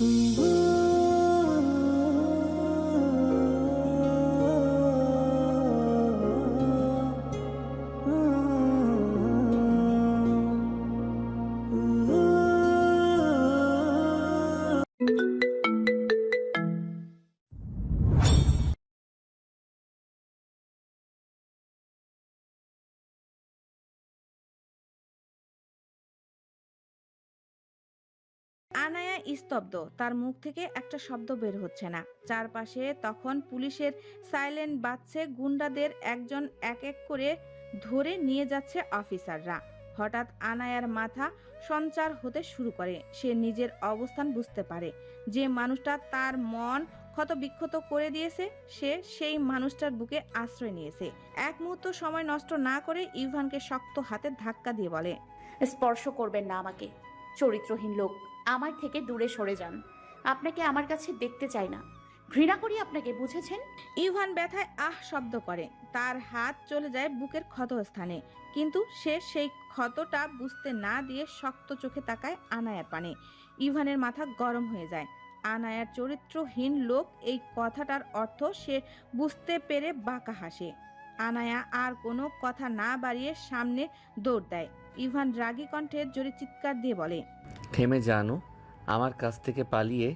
Mm-hmm. Anaya স্তব্ধ। তার মুখ থেকে একটা শব্দ বের হচ্ছে না। চারপাশে তখন পুলিশের সাইলেন্ট বাজছে। গুন্ডাদের একজন এক এক করে ধরে নিয়ে যাচ্ছে অফিসাররা। হঠাৎ আনায়ার মাথা সঞ্চার হতে শুরু করে। সে নিজের অবস্থান বুঝতে পারে। যে মানুষটা তার মন ক্ষত বিক্ষত করে দিয়েছে, সে সেই মানুষটার বুকে আশ্রয় নিয়েছে। এক মুহূর্ত সময় নষ্ট না করে ইভানকে শক্ত হাতে ধাক্কা দিয়ে বলে, স্পর্শ করবেন না আমাকে। চরিত্রহীন লোক। আমার থেকে দূরে সরে যান। আপনাকে আমার কাছে দেখতে চাই না। ঘৃণা করি আপনাকে, বুঝেছেন? ইভান ব্যথায় আহ শব্দ করে। তার হাত চলে যায় বুকের ক্ষতস্থানে। কিন্তু সে সেই ক্ষতটা বুঝতে না দিয়ে শক্ত চোখে তাকায় আনায়ার পানে। ইভানের মাথা গরম হয়ে যায়। আনায়ার চরিত্রহীন লোক, এই কথাটার অর্থ সে বুঝতে পেরে বাঁকা হাসে। আনায়া আর কোনো কথা না বাড়িয়ে সামনে দৌড় দেয়। ইভান রাগী কণ্ঠে জোরে চিৎকার দিয়ে বলে থেমে জানো আমার কাছ থেকে পালিয়ে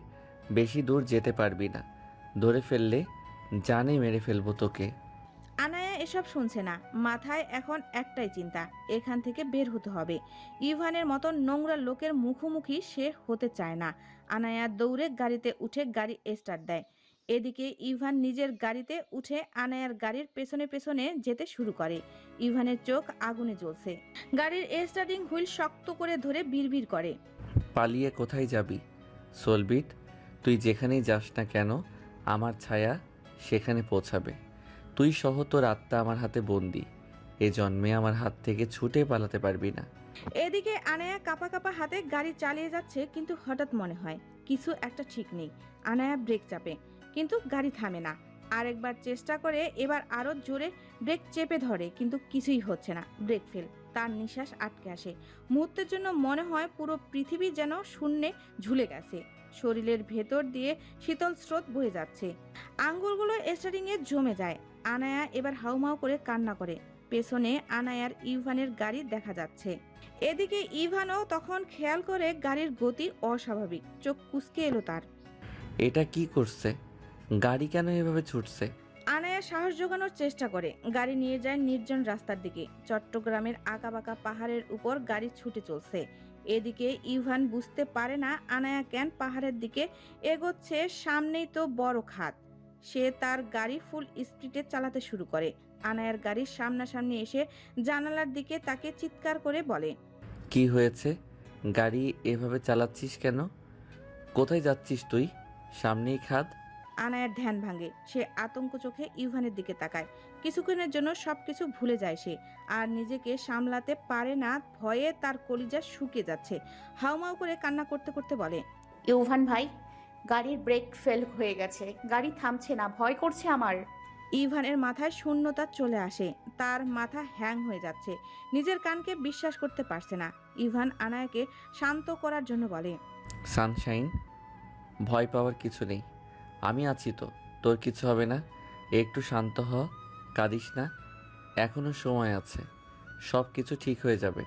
বেশি দূর যেতে পারবি না। ধরে ফেললে জানে মেরে ফেলব তোকে। আনায়া এসব শুনছে না। মাথায় এখন একটাই চিন্তা এখান থেকে বের হতে হবে। ইভানের মতো নোংরা লোকের মুখোমুখি সে হতে চায় না। আনায়া দৌড়ে গাড়িতে উঠে গাড়ি স্টার্ট দেয়। এদিকে ইভান নিজের গাড়িতে উঠে আনায়ার গাড়ির পেছনে পেছনে যেতে শুরু করে। ইভানের চোখ আগুনে জ্বলছে। গাড়ির স্টার্টিং হুইল শক্ত করে ধরে বিড়বিড় করে। পালিয়ে কোথায় যাবি? সোলবিট তুই যেখানেই যাস না কেন আমার ছায়া সেখানে পৌঁছাবে। তুই সহ তোর আত্মা আমার হাতে বন্দি। এ জন্মে আমার হাত থেকে ছুটে পালাতে পারবি না। এদিকে আনায়া কাপা কাপা হাতে গাড়ি চালিয়ে যাচ্ছে কিন্তু হঠাৎ মনে হয় কিছু একটা ঠিক নেই। আনায়া ব্রেক চাপে। কিন্তু গাড়ি থামে না। আরেকবার চেষ্টা করে এবার আরও জোরে ব্রেক চেপে ধরে, কিন্তু কিছুই হচ্ছে না। ব্রেক ফেল, তার নিঃশ্বাস আটকে আসে। মুহূর্তের জন্য মনে হয় পুরো পৃথিবী যেন শূন্যে ঝুলে গেছে। শরীরের ভেতর দিয়ে শীতল স্রোত বয়ে যাচ্ছে। আঙ্গুলগুলো স্টারিংয়ে জমে যায়। আনায়া এবার হাউমাউ করে কান্না করে। পেছনে আনায়ার ইভানের গাড়ি দেখা যাচ্ছে। এদিকে ইভানও তখন খেয়াল করে গাড়ির গতি অস্বাভাবিক। চোখ কুচকে এলো তার। এটা কি করছে? গাড়ি কেন এভাবে ছুটছে? আনায়া সাহস জোগানোর চেষ্টা করে। গাড়ি নিয়ে যায় নির্জন রাস্তার দিকে। চট্টগ্রামের আঁকাবাঁকা পাহাড়ের উপর গাড়ি ছুটে চলছে। এদিকে ইভান বুঝতে পারে না আনায়া কেন পাহাড়ের দিকে এগোচ্ছে সামনেই তো বড় খাত। সে তার গাড়ি ফুল স্পিডে চালাতে শুরু করে। আনায়ার গাড়ির সামনাসামনি এসে জানালার দিকে তাকে চিৎকার করে বলে কি হয়েছে? গাড়ি এভাবে চালাচ্ছিস কেন? কোথায় যাচ্ছিস তুই? সামনেই খাদ আনায়ার ধ্যান ভাঙে। সে আতঙ্ক চোখে ইভানের দিকে তাকায়। কিছুক্ষণের জন্য সবকিছু ভুলে যায় সে। আর নিজেকে সামলাতে পারে না ভয়ে তার কলিজা শুকিয়ে যাচ্ছে। হাউমাউ করে কান্না করতে করতে বলে ইউভান ভাই গাড়ির ব্রেক ফেল হয়ে গেছে। গাড়ি থামছে না ভয় করছে আমার। ইভানের মাথায় শূন্যতা চলে আসে। তার মাথা হ্যাং হয়ে যাচ্ছে। নিজের কানকে বিশ্বাস করতে পারছে না। ইভান আনায়াকে শান্ত করার জন্য বলে সানশাইন ভয় পাওয়ার কিছু নেই। আমি আছি তো, তোর কিছু হবে না? একটু শান্ত হ, কাঁদিস না। এখনও সময় আছে সব কিছু ঠিক হয়ে যাবে।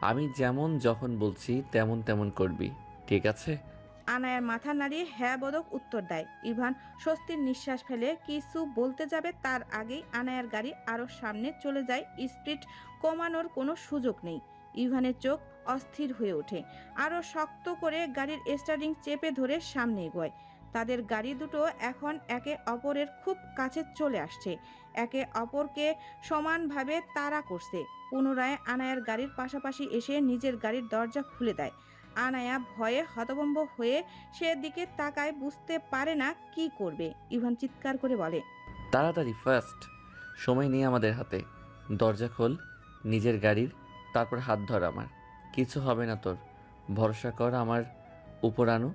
আমি যেমন যখন বলছি, তেমন তেমন করবি, ঠিক আছে? আনায়ার মাথা নাড়িয়ে হ্যাঁ বোধক উত্তর দেয়। ইভান স্বস্তির নিঃশ্বাস ফেলে কিছু বলতে যাবে, তার আগেই আনায়ার গাড়ি আরও সামনে চলে যায়। স্পিড কমানোর কোনো সুযোগ নেই। ইভানের চোখ অস্থির হয়ে ওঠে। আরও শক্ত করে গাড়ির স্টারিং চেপে ধরে সামনে এগোয়। তাদের গাড়ি দুটো এখন একে অপরের খুব কাছে চলে আসছে। একে অপরকে সমানভাবে তাড়া করছে। পুনরায় আনায়ার গাড়ির পাশাপাশি এসে নিজের গাড়ির দরজা খুলে দেয়। আনায়া ভয়ে হতভম্ব হয়ে সেদিকে তাকায়, বুঝতে পারে না কি করবে। ইভান চিৎকার করে বলে, তাড়াতাড়ি ফার্স্ট সময় নেই আমাদের হাতে। দরজা খোল, নিজের গাড়ির, তারপর হাত ধর আমার। কিছু হবে না তোর। ভরসা কর আমার উপর আনু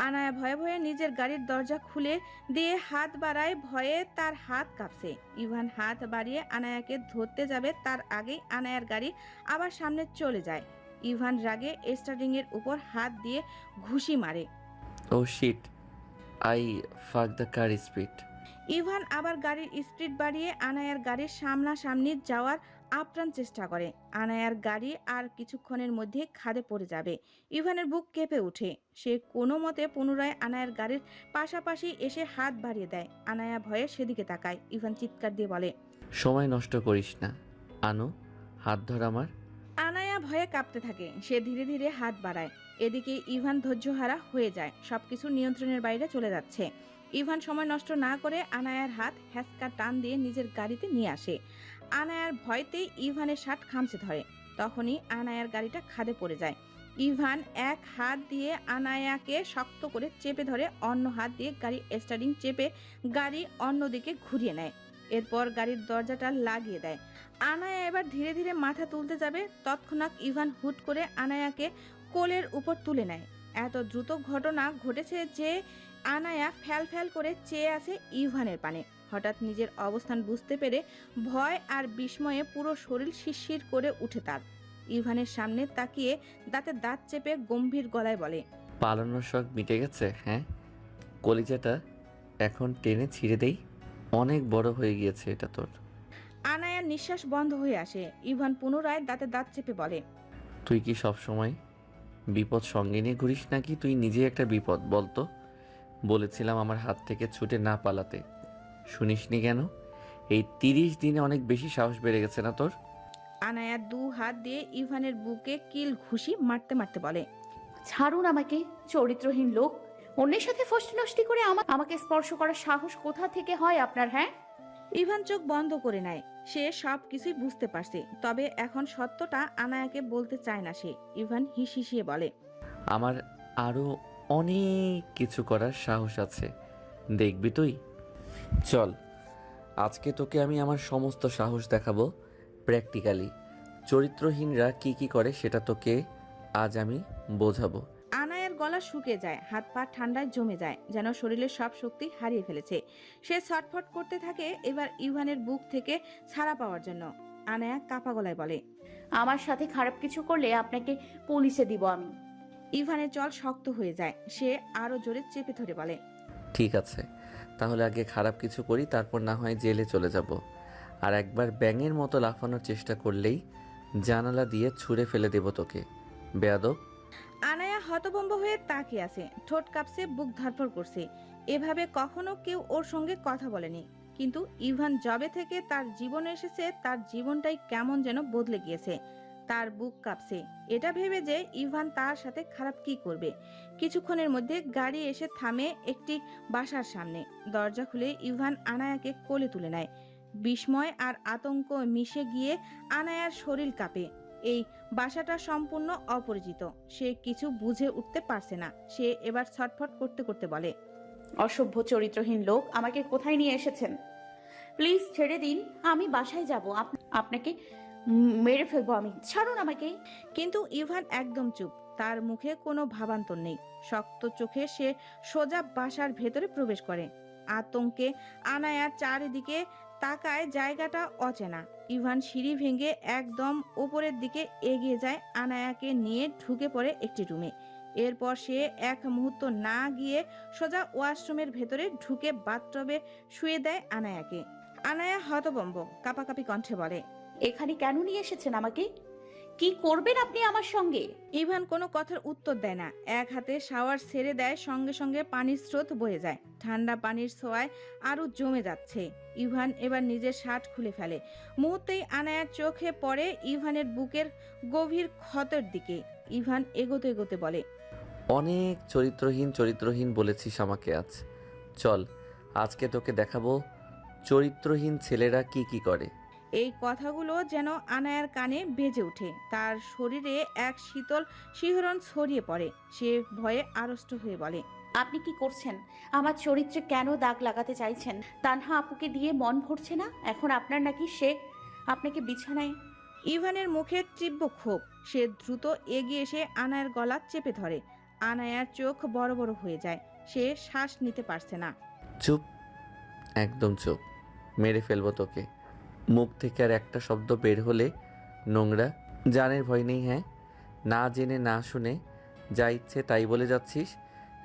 আনায়া ভয়ে ভয়ে নিজের গাড়ির দরজা খুলে দিয়ে হাত বাড়ায় ভয়ে তার হাত কাঁপছে। ইভান হাত বাড়িয়ে আনায়াকে ধরতে যাবে তার আগেই আনায়ার গাড়ি আবার সামনে চলে যায়। ইভান রাগে স্টার্টিং এর উপর হাত দিয়ে ঘুষি মারে। ও shit I fuck the car speed Ivan আবার গাড়ির স্পিড বাড়িয়ে আনায়ার গাড়ির সামনাসামনি যাওয়ার আপ্রাণ চেষ্টা করে। আনায়ার গাড়ি আর কিছুক্ষণের মধ্যে খাদে পড়ে যাবে। ইভানের বুক কেঁপে ওঠে। সে কোনো মতে পুনরায় আনায়ার গাড়ির পাশাপাশি এসে হাত বাড়িয়ে দেয়। আনায়া ভয়ে সেদিকে তাকায়। ইভান চিৎকার দিয়ে বলে সময় নষ্ট করিস না। আনু হাত ধর আমার। আনায়া ভয়ে কাঁপতে থাকে। সে ধীরে ধীরে হাত বাড়ায়। এদিকে ইভান ধৈর্যহারা হয়ে যায়। সবকিছু নিয়ন্ত্রণের বাইরে চলে যাচ্ছে। ইভান সময় নষ্ট না করে আনায়ার হাত হ্যাসকা টান দিয়ে নিজের গাড়িতে নিয়ে আসে। আনায়ার ভয়তেই ইভানের শার্ট খামচে ধরে। তখনই আনায়ার গাড়িটা খাদে পড়ে যায়। ইভান এক হাত দিয়ে আনায়াকে শক্ত করে চেপে ধরে অন্য হাত দিয়ে গাড়ি স্টার্টিং চেপে গাড়ি অন্যদিকে ঘুরিয়ে নেয়। এরপর গাড়ির দরজাটা লাগিয়ে দেয়। আনায়া এবার ধীরে ধীরে মাথা তুলতে যাবে। তৎক্ষণাৎ ইভান হুট করে আনায়াকে কোলের উপর তুলে নেয়। এত দ্রুত ঘটনা ঘটেছে যে আনায়া ফ্যাল ফ্যাল করে চেয়ে আছে ইভানের পানে। হঠাৎ নিজের অবস্থান বুঝতে পেরে ভয় আর বিস্ময়ে পুরো শরীর শিরশির করে উঠে তার। ইভানের সামনে তাকিয়ে দাঁতে দাঁত চেপে গম্ভীর গলায় বলে পালানোর শখ মিটে গেছে হ্যাঁ? কলিজাটা এখন টেনে ছিঁড়ে দেই? অনেক বড় হয়ে গিয়েছে এটা তোর। আনায়ার নিঃশ্বাস বন্ধ হয়ে আসে। ইভান পুনরায় দাঁতে দাঁত চেপে বলে তুই কি সব সময় বিপদ সঙ্গে নিয়ে ঘুরিস নাকি তুই নিজে একটা বিপদ বলতো? বলেছিলাম আমার হাত থেকে ছুটে না পালাতে। শুনিসনি কেন? এই তিরিশ দিনে অনেক বেশি সাহস বেড়ে গেছে না তোর? আনায়া দু হাত দিয়ে ইভানের বুকে কিল ঘুষি মারতে মারতে বলে ছাড়ুন আমাকে চরিত্রহীন লোক। অন্যের সাথে ফষ্টি করে আমা- আমাকে স্পর্শ করার সাহস কোথা থেকে হয় আপনার হ্যাঁ? ইভান চোখ বন্ধ করে নেয়। সে সব কিছুই বুঝতে পারছে তবে এখন সত্যটা আনায়াকে বলতে চায় না সে। ইভান হিস হিসিয়ে বলে আমার আরও অনেক কিছু করার সাহস আছে। দেখবি তুই? চল আজকে তোকে আমি আমার সমস্ত সাহস দেখাবো প্র্যাকটিক্যালি চরিত্রহীনরা কি কি করে সেটা তোকে আজ আমি বোঝাবো। আনায়ের গলা শুকে যায় হাত পা ঠান্ডায় জমে যায় যেন শরীরের সব শক্তি হারিয়ে ফেলেছে। সে ছটফট করতে থাকে এবার ইভানের বুক থেকে ছাড়া পাওয়ার জন্য। আনায়া কাপা গলায় বলে আমার সাথে খারাপ কিছু করলে আপনাকে পুলিশে দিব আমি। ইভানের চল শক্ত হয়ে যায় সে আরও জোরে চেপে ধরে বলে ঠিক আছে তাহলে আগে খারাপ কিছু করি, তারপর না হয় জেলে চলে যাব। আর একবার ব্যাঙের মতো লাফানোর চেষ্টা করলেই জানালা দিয়ে ছুঁড়ে ফেলে দেব তোকে। বেয়াদব। আনায়া হতভম্ব হয়ে তাকিয়ে আছে। ঠোঁট কাঁপছে, বুক ধরফর করছে। এভাবে কখনো কেউ ওর সঙ্গে কথা বলেনি। কিন্তু ইভান জবে থেকে তার জীবনে এসেছে, তার জীবনটাই কেমন যেন বদলে গিয়েছে। তার বুক কাঁপছে। এটা ভেবে যে ইভান তার সাথে খারাপ কি করবে। কিছুক্ষণের মধ্যে গাড়ি এসে থামে একটি বাসার সামনে। দরজা খুলে ইভান আনায়াকে কোলে তুলে নেয়। বিস্ময় আর আতঙ্ক মিশে গিয়ে আনায়ার শরীর কাঁপে। এই বাসাটা সম্পূর্ণ অপরিচিত। সে কিছু বুঝে উঠতে পারছে না। সে এবার ছটফট করতে করতে বলে, অসভ্য, চরিত্রহীন লোক, আমাকে কোথায় নিয়ে এসেছেন? প্লিজ ছেড়ে দিন, আমি বাসায় যাব। আপ- আপনাকে মেরে ফেলব আমি। ছাড়ুন আমাকে। কিন্তু ইভান একদম চুপ। তার মুখে কোনো ভাবান্তর নেই। শক্ত চোখে সে সোজা বাসার ভেতরে প্রবেশ করে। আতঙ্কে আনায়ার চারিদিকে তাকায় জায়গাটা অচেনা। ইভান সিঁড়ি ভেঙে একদম ওপরের দিকে এগিয়ে যায় আনায়াকে নিয়ে ঢুকে পড়ে একটি রুমে। এরপর সে এক মুহূর্ত না গিয়ে সোজা ওয়াশরুমের ভেতরে ঢুকে বাথটবে শুয়ে দেয় আনায়াকে। আনায়া হতবম্ব কাপাকাপি কণ্ঠে বলে এখানে কেন নিয়ে এসেছেন আমাকে? কি করবেন আপনি আমার সঙ্গে? ইভান কোনো কথার উত্তর দেয় না। এক হাতে শাওয়ার ছেড়ে দেয় সঙ্গে সঙ্গে পানির স্রোত বয়ে যায়। ঠান্ডা পানির ছোঁয়ায় আরও জমে যাচ্ছে। ইভান এবার নিজের শার্ট খুলে ফেলে। মুহূর্তেই আনায়ার চোখে পড়ে ইভানের বুকের গভীর ক্ষতের দিকে। ইভান এগোতে এগোতে বলে অনেক চরিত্রহীন চরিত্রহীন বলেছিস আমাকে আজ। চল আজকে তোকে দেখাবো চরিত্রহীন ছেলেরা কি কি করে। এই কথাগুলো যেন আনায়ার কানে বেজে ওঠে। তার শরীরে এক শীতল শিহরণ ছড়িয়ে পড়ে। সে ভয়ে আড়ষ্ট হয়ে বলে আপনি কি করছেন? আমার চরিত্রে কেন দাগ লাগাতে চাইছেন? তানহা আপুকে দিয়ে মন ভরছে না? এখন আপনার নাকি সে আপনাকে বিছানায় ইভানের মুখে তীব্র ক্ষোভ। সে দ্রুত এগিয়ে এসে আনায়ার গলা চেপে ধরে। আনায়ার চোখ বড় বড় হয়ে যায়। সে শ্বাস নিতে পারছে না। চুপ একদম চুপ। মেরে ফেলব তোকে। মুখ থেকে আর একটা শব্দ বের হলে নোংরা। জানের ভয় নেই হ্যাঁ। না জেনে, না শুনে, যা ইচ্ছে তাই বলে যাচ্ছিস।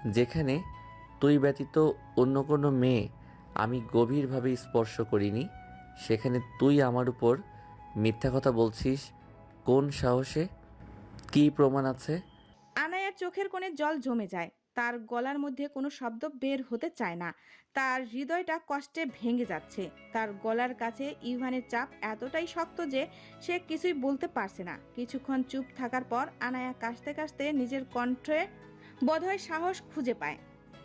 যেখানে তুই ব্যতীত অন্য কোনো মেয়ে আমি গভীরভাবে স্পর্শ করিনি, সেখানে তুই আমার উপর মিথ্যা কথা বলছিস। কোন সাহসে? কী প্রমাণ আছে? আনায়ার চোখের কোণে জল জমে যায়। তার গলার মধ্যে কোনো শব্দ বের হতে চায় না। তার হৃদয়টা কষ্টে ভেঙে যাচ্ছে। তার গলার কাছে ইভানের চাপ এতটাই শক্ত যে সে কিছুই বলতে পারছে না। কিছুক্ষণ চুপ থাকার পর আনায়া কাশতে কাশতে নিজের কণ্ঠে বোধহয় সাহস খুঁজে পায়।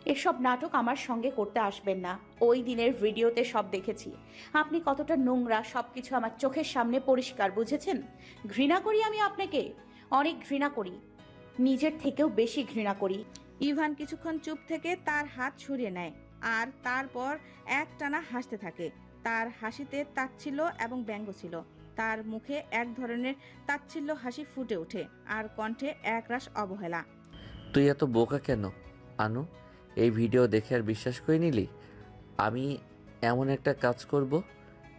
এসব নাটক আমার সঙ্গে করতে আসবেন না। ওই দিনের ভিডিওতে সব দেখেছি। আপনি কতটা নোংরা সব কিছু আমার চোখের সামনে পরিষ্কার, বুঝেছেন? ঘৃণা করি আমি আপনাকে? অনেক ঘৃণা করি। নিজের থেকেও বেশি ঘৃণা করি। ইভান কিছুক্ষণ চুপ থেকে তার হাত সরিয়ে নেয় আর তারপর এক টানা হাসতে থাকে। তার হাসিতে তাচ্ছিল্য এবং ব্যঙ্গ ছিল। তার মুখে এক ধরনের তাচ্ছিল্য হাসি ফুটে ওঠে আর কণ্ঠে একরাশ অবহেলা। তুই এত বোকা কেন? আনু এই ভিডিও দেখে আর বিশ্বাস করে নিলি? আমি এমন একটা কাজ করব?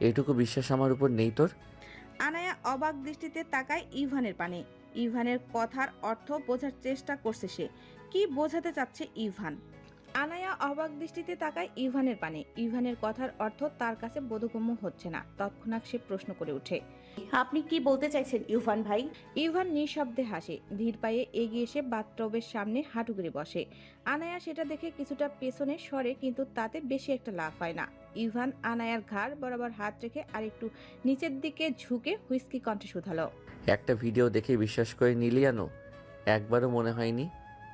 এটুকু বিশ্বাস আমার উপর নেই তোর? আনায়া অবাক দৃষ্টিতে তাকায় ইভানের পানে। ইভানের কথার অর্থ বোঝার চেষ্টা করছে সে। কি বোঝাতে চাচ্ছে ইভান? আনায়া অবাক দৃষ্টিতে তাকায় ইভানের পানে। ইভানের কথার অর্থ তার কাছে বোধগম্য হচ্ছে না। তৎক্ষণাৎ সে প্রশ্ন করে ওঠে আপনি কি বলতে চাইছেন ইউফান ভাই? ইভান নিঃশব্দে হাসে। ধীর পায়ে এগিয়ে এসে বাথটবের সামনে হাঁটু গড়ে বসে। আনায়া সেটা দেখে কিছুটা পেছনে সরে কিন্তু তাতে বেশি একটা লাভ হয় না। ইভান আনায়ার ঘাড় বরাবর হাত রেখে আরেকটু নিচের দিকে ঝুঁকে হুইস্কি কণ্ঠে শুধালো একটা ভিডিও দেখে বিশ্বাস করে নিলিয়ানো? একবারও মনে হয়নি?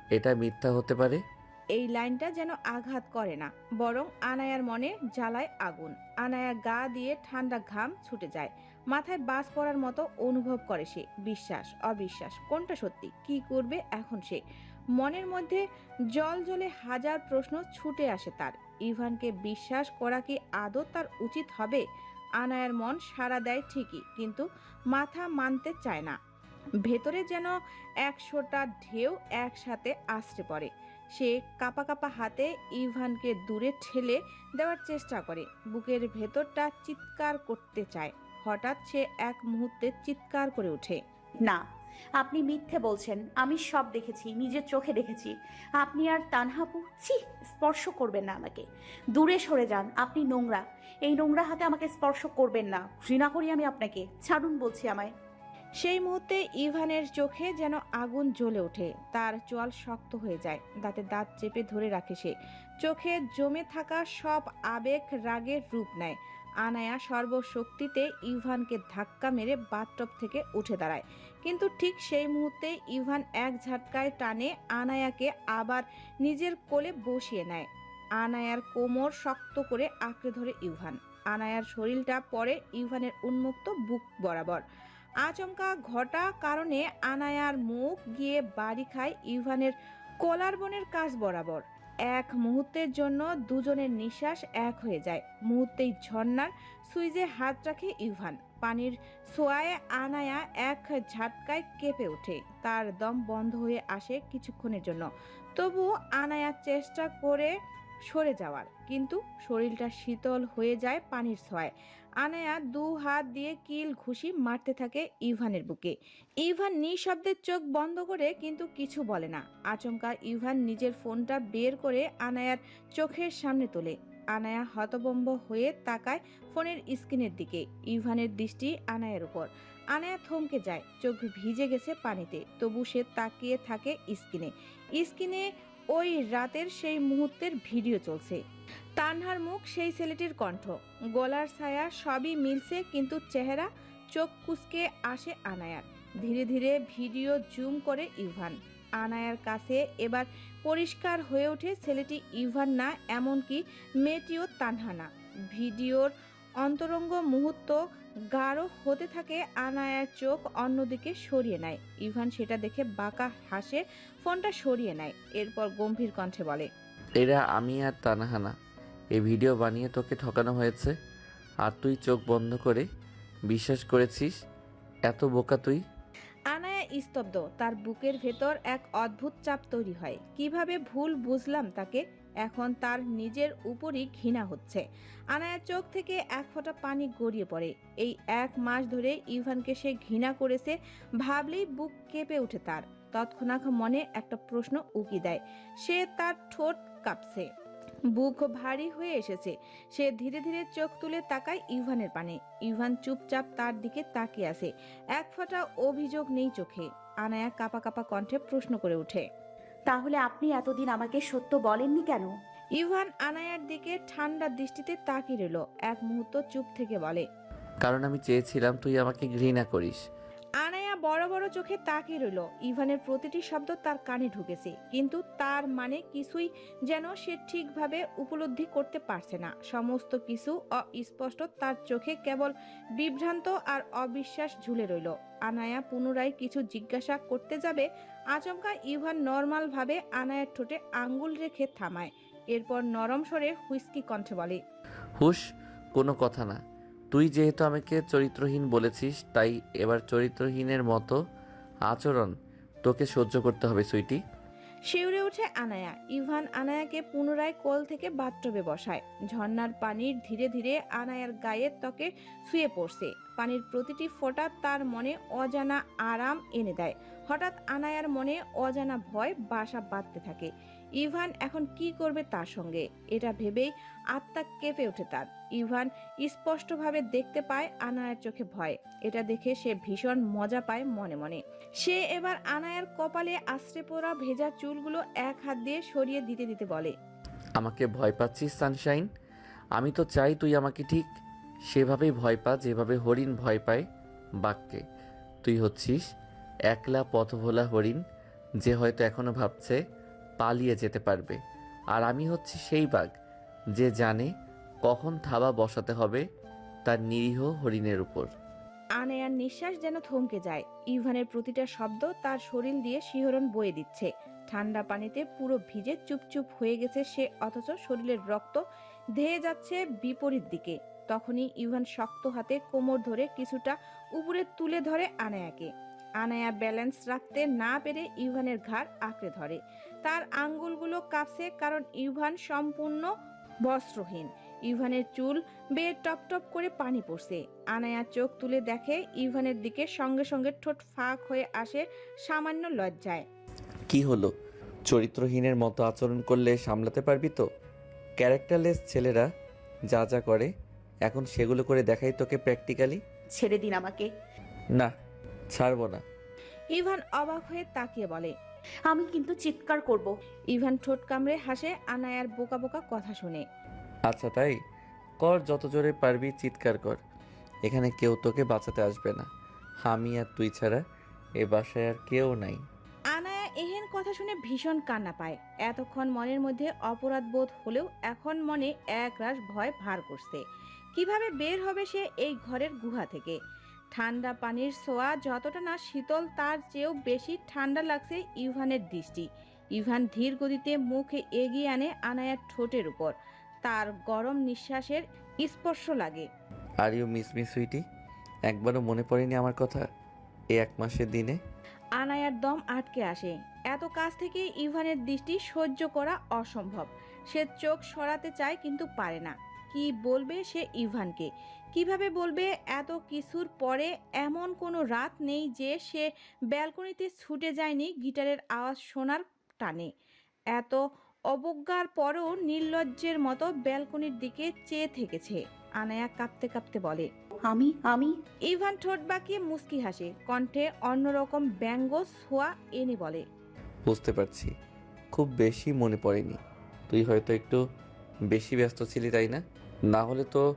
এটা মিথ্যা হতে পারে? এই লাইনটা যেন আঘাত করে না, বরং আনায়ার মনে জ্বালায় আগুন। আনায়া গা দিয়ে ঠান্ডা ঘাম ছুটে যায়। মাথায় বাস পড়ার মতো অনুভব করে সে। বিশ্বাস, অবিশ্বাস, কোনটা সত্যি? কি করবে এখন সে? মনের মধ্যে জল জলে হাজার প্রশ্ন ছুটে আসে তার। ইভানকে বিশ্বাস করা কি আদৌ তার উচিত হবে? আনায়ার মন সাড়া দেয় ঠিকই, কিন্তু মাথা মানতে চায় না। ভেতরে যেন একশোটা ঢেউ একসাথে আছড়ে পড়ে। সে কাপা কাপা হাতে ইভানকে দূরে ঠেলে দেওয়ার চেষ্টা করে। বুকের ভেতরটা চিৎকার করতে চায়। হঠাৎ সে এক মুহূর্তে চিৎকার করে ওঠে। না, আপনি মিথ্যে বলছেন। আমি সব দেখেছি নিজের চোখে দেখেছি। আপনি আর তানহাপু, ছি, স্পর্শ করবেন না আমাকে। দূরে সরে যান, আপনি নোংরা। এই নোংরা হাতে আমাকে স্পর্শ করবেন না। ঘৃণা করি আমি আপনাকে। ছাড়ুন বলছি আমায়। সেই মুহূর্তে ইভানের চোখে যেন আগুন জ্বলে ওঠে। তার চোয়াল শক্ত হয়ে যায়, দাঁতে দাঁত চেপে ধরে রাখে সে। চোখে জমে থাকা সব আবেগ রাগের রূপ নেয়। আনায়া সর্বশক্তিতে ইভানকে ধাক্কা মেরে বাথটব থেকে উঠে দাঁড়ায়। কিন্তু ঠিক সেই মুহূর্তে ইভান এক ঝাটকায় টানে আনায়াকে আবার নিজের কোলে বসিয়ে নেয়। আনায়ার কোমর শক্ত করে আঁকড়ে ধরে ইভান। আনায়ার শরীরটা পরে ইভানের উন্মুক্ত বুক বরাবর। আচমকা ঘটা কারণে আনায়ার মুখ গিয়ে বাড়ি খায় ইভানের কলার বনের কাজ বরাবর। এক মুহূর্তের জন্য দুজনের নিঃশ্বাস এক হয়ে যায়। মুহূর্তেই ঝর্ণার সুইজে হাত রাখে ইভান। পানির সোয়ায়ে আনায়া এক ঝাটকায় কেঁপে ওঠে। তার দম বন্ধ হয়ে আসে কিছুক্ষণের জন্য। তবু আনায়া চেষ্টা করে সরে যাওয়ার। কিন্তু শরীরটা শীতল হয়ে যায় পানির ছোঁয়ায়। আনায়া দু হাত দিয়ে কিল ঘুষি মারতে থাকে ইভানের বুকে। ইভান নিঃশব্দের চোখ বন্ধ করে কিন্তু কিছু বলে না। আচমকা ইভান নিজের ফোনটা বের করে আনায়ার চোখের সামনে তোলে। আনায়া হতবম্ব হয়ে তাকায় ফোনের স্ক্রিনের দিকে। ইভানের দৃষ্টি আনায়ের উপর। আনায়া থমকে যায়। চোখ ভিজে গেছে পানিতে। তবু সে তাকিয়ে থাকে স্ক্রিনে। স্ক্রিনে ওই রাতের সেই মুহূর্তের ভিডিও চলছে। তানহার মুখ সেই ছেলেটির কণ্ঠ। গলার ছায়া সবই মিলছে, কিন্তু চেহারা চোখ কুচকে আসে আনায়ার। ধীরে ধীরে ভিডিও জুম করে ইভান। আনায়ার কাছে এবার পরিষ্কার হয়ে ওঠে ছেলেটি ইভান না, এমনকি মেয়েটিও তানহা না। ভিডিওর অন্তরঙ্গ মুহূর্ত গাঢ় হতে থাকে আনায়ার চোখ অন্যদিকে সরিয়ে নেয়। ইভান সেটা দেখে বাঁকা হাসে ফোনটা সরিয়ে নেয় এরপর গম্ভীর কণ্ঠে বলে এরা আমি আর তানাহানা এই ভিডিও বানিয়ে তোকে ঠকানো হয়েছে। আর তুই চোখ বন্ধ করে বিশ্বাস করেছিস? এত বোকা তুই। আনায়া স্তব্ধ তার বুকের ভেতর এক অদ্ভুত চাপ তৈরি হয়। কীভাবে ভুল বুঝলাম তাকে? এখন তার নিজের উপরই ঘৃণা হচ্ছে। আনায়ার চোখ থেকে এক ফোঁটা পানি গড়িয়ে পড়ে। এই এক মাস ধরে ইভানকে সে ঘৃণা করেছে ভাবলেই বুক কেঁপে ওঠে তার। তৎক্ষণাৎ মনে একটা প্রশ্ন উকি দেয়। সে তার ঠোঁট কাঁপছে। বুক ভারী হয়ে এসেছে। সে ধীরে ধীরে চোখ তুলে তাকায় ইভানের পানে। ইভান চুপচাপ তার দিকে তাকিয়ে আছে। এক ফোঁটা অভিযোগ নেই চোখে। আনায়া কাপা কাপা কণ্ঠে প্রশ্ন করে ওঠে। তাহলে আপনি এতদিন আমাকে সত্য বলেননি কেন? ইভান আনায়ার দিকে ঠান্ডা দৃষ্টিতে তাকিয়ে রইল। এক মুহূর্ত চুপ থেকে বলে কারণ আমি চেয়েছিলাম তুই আমাকে ঘৃণা করিস। বড় বড় চোখে তাকিয়ে রইল। ইভানের প্রতিটি শব্দ তার কানে ঢুকেছে, কিন্তু তার মানে কিছুই যেন সে ঠিকভাবে উপলব্ধি করতে পারছে না। সমস্ত কিছু অস্পষ্ট, তার চোখে কেবল বিভ্রান্ত আর অবিশ্বাস ঝুলে রইল। আনায়া পুনরায় কিছু জিজ্ঞাসা করতে যাবে, আচমকা ইভান নর্মালভাবে আনায়ার ঠোঁটে আঙ্গুল রেখে থামায়। এরপর নরম স্বরে হুইস্কি কণ্ঠে বলে, হুশ, কোনো কথা না। তুই যেহেতু আমাকে চরিত্রহীন বলেছিস, তাই এবার চরিত্রহীনের মতো আচরণ তোকে সহ্য করতে হবে, সুইটি। শিউরে উঠে আনায়া। ইভান আনায়াকে পুনরায় কোল থেকে বাথটবে বসায়। ঝর্ণার পানির ধীরে ধীরে আনায়ার গায়ের ত্বকে শুয়ে পড়ছে। পানির প্রতিটি ফোঁটা তার মনে অজানা আরাম এনে দেয়। হঠাৎ আনায়ার মনে অজানা ভয় বাসা বাঁধতে থাকে। ইভান এখন কি করবে তার সঙ্গে? এটা ভেবেই আত্মা কেঁপে ওঠে তার। ইভান স্পষ্টভাবে দেখতে পায় আনায়ার চোখে ভয়। এটা দেখে সে ভীষণ মজা পায় মনে মনে। সে এবার আনায়ার কপালে আশ্রে পড়া ভেজা চুলগুলো এক হাত দিয়ে সরিয়ে দিতে দিতে বলে, আমাকে ভয় পাচ্ছিস, সানশাইন? আমি তো চাই তুই আমাকে ঠিক সেভাবেই ভয় পা, যেভাবে হরিণ ভয় পায় বাঘকে। তুই হচ্ছিস একলা পথভোলা হরিণ, যে হয়তো এখনও ভাবছে পালিয়ে যেতে পারবে। আর আমি হচ্ছি সেই বাঘ, যে জানে কখন থাবা বসাতে হবে তার নিরীহ হরিণের উপর। আনায়ার নিঃশ্বাস যেন থমকে যায়। ইভানের প্রতিটা শব্দ তার শরীর দিয়ে শিহরণ বয়ে দিচ্ছে। ঠান্ডা পানিতে পুরো ভিজে চুপচুপ হয়ে গেছে সে, অথচ শরীরের রক্ত ধেয়ে যাচ্ছে বিপরীত দিকে। তখনই ইভান শক্ত হাতে কোমর ধরে কিছুটা উপরে তুলে ধরে আনায়াকে। আনায়া ব্যালেন্স রাখতে না পেরে ইভানের ঘাড় আঁকড়ে ধরে। তার আঙ্গুলগুলো কাঁপছে কারণ ইভান সম্পূর্ণ বস্ত্রহীন। ইভানের চুল বেয়ে টপ টপ করে পানি পড়ছে। আনায়া চোখ তুলে দেখে ইভানের দিকে সঙ্গে সঙ্গে ঠোঁট ফাঁক হয়ে আসে সামান্য লজ্জায়। কি হলো? চরিত্রহীনের মতো আচরণ করলে সামলাতে পারবি তো? ক্যারেক্টারলেস ছেলেরা যা যা করে এখন সেগুলো করে দেখাই তোকে প্র্যাকটিক্যালি ছেড়ে দিন আমাকে। না ছাড়বো না। ইভান অবাক হয়ে তাকিয়ে বলে আমি কিন্তু চিৎকার করব। ইভান ঠোঁট কামড়ে হাসে আনায়ার বোকা বোকা কথা শুনে। আচ্ছা তাই? কর যত জোরে পারবি চিৎকার কর। এখানে কেউ তোকে বাঁচাতে আসবে না। আমি আর তুই ছাড়া এ বাসায় আর কেউ নাই। আনায়া এহেন কথা শুনে ভীষণ কান্না পায়। এতক্ষণ মনের মধ্যে অপরাধ বোধ হলেও এখন মনে একরাশ ভয় ভার করছে। কীভাবে বের হবে সে এই ঘরের গুহা থেকে? ঠান্ডা পানির ছোঁয়া যতটা না শীতল তার চেয়েও বেশি ঠান্ডা লাগছে ইভানের দৃষ্টি। ইভান ধীর গতিতে মুখে এগিয়ে আনে আনায়ার ঠোঁটের উপর। তার গরম নিঃশ্বাসের স্পর্শ লাগে। Are you miss miss sweetie একবারও মনে পড়েনি আমার কথা? এই এক মাসের দিনে? আনায়ার দম আটকে আসে। এত কাছ থেকে ইভানের দৃষ্টি সহ্য করা অসম্ভব। সে চোখ সরাতে চায় কিন্তু পারে না। কি বলবে সে ইভানকে? কীভাবে বলবে এত কিছুর পরে এমন কোনো রাত নেই যে সে ব্যালকনিতে ছুটে যায়নি গিটারের আওয়াজ শোনার টানে। এত অবজ্ঞার পরও নির্লজ্জের মতো ব্যালকনির দিকে চেয়ে থেকেছে। আনায়া কাঁপতে কাঁপতে বলে আমি আমি। ইভান ঠোঁট বাঁকিয়ে মুস্কি হাসে কণ্ঠে অন্যরকম ব্যঙ্গ ছোঁয়া এনে বলে বুঝতে পারছি খুব বেশি মনে পড়েনি। তুই হয়তো একটু বেশি ব্যস্ত ছিলি তাই না? না হলে তো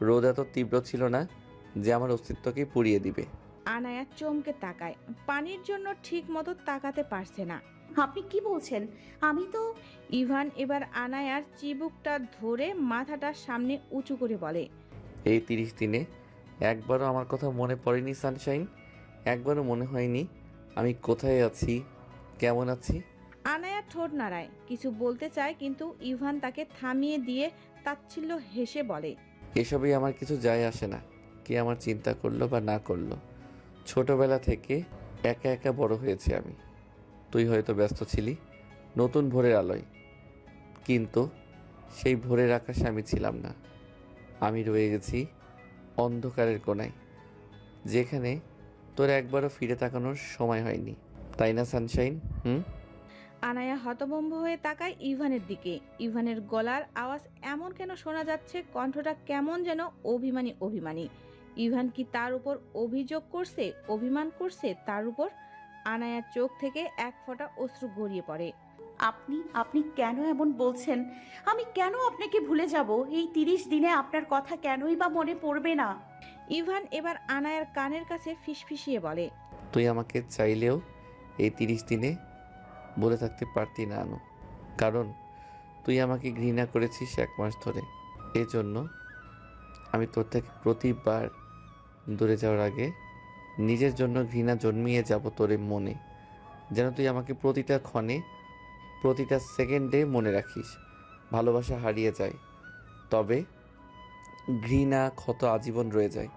রোদ এত তীব্র ছিল না যে আমার অস্তিত্বকে পুড়িয়ে দিবে। আনায়া চমকে তাকায়। পানির জন্য ঠিক মতো তাকাতে পারছে না। আপনি কি বলছেন? আমি তো ইভান এবার আনায়ার চিবুকটা ধরে মাথাটা সামনে উঁচু করে বলে এই তিরিশ দিনে একবারও আমার কথা মনে পড়েনি সানশাইন। একবারও মনে হয়নি আমি কোথায় আছি কেমন আছি। আনায়া ঠোঁট নাড়ায়। কিছু বলতে চায় কিন্তু ইভান তাকে থামিয়ে দিয়ে তাচ্ছিল্য হেসে বলে, এসবই আমার কিছু যায় আসে না। কে আমার চিন্তা করল বা না করল? ছোটবেলা থেকে একা একা বড় হয়েছি আমি। তুই হয়তো ব্যস্ত ছিলি, নতুন ভোরের আলোয়। কিন্তু সেই ভোরের আকাশে আমি ছিলাম না। আমি রয়ে গেছি অন্ধকারের কোনায় যেখানে তোর একবারও ফিরে তাকানোর সময় হয়নি। তাই না, সানশাইন? হুম? আনায়া হতভম্ব হয়ে তাকায় ইভানের দিকে। ইভানের গলার আওয়াজ এমন কেন শোনা যাচ্ছে কণ্ঠটা কেমন যেন অভিমানী অভিমানী। ইভান কি তার উপর অভিযোগ করছে অভিমান করছে? তার উপর আনায়ার চোখ থেকে এক ফোঁটা অশ্রু গড়িয়ে পড়ে। আপনি আপনি কেন এমন বলছেন? আমি কেন আপনাকে ভুলে যাব? এই তিরিশ দিনে আপনার কথা কেনই বা মনে পড়বে না? ইভান এবার আনায়ার কানের কাছে ফিসফিসিয়ে বলে তুই আমাকে চাইলেও এই তিরিশ দিনে বলে থাকতে পারতি না আনু। কারণ তুই আমাকে ঘৃণা করেছিস এক মাস ধরে। এজন্য আমি তোর থেকে প্রতিবার দূরে যাওয়ার আগে নিজের জন্য ঘৃণা জন্মিয়ে যাব তোর মনে। যেন তুই আমাকে প্রতিটা ক্ষণে, প্রতিটা সেকেন্ডে মনে রাখিস, ভালোবাসা হারিয়ে যায়। তবে ঘৃণা ক্ষত আজীবন রয়ে যায়।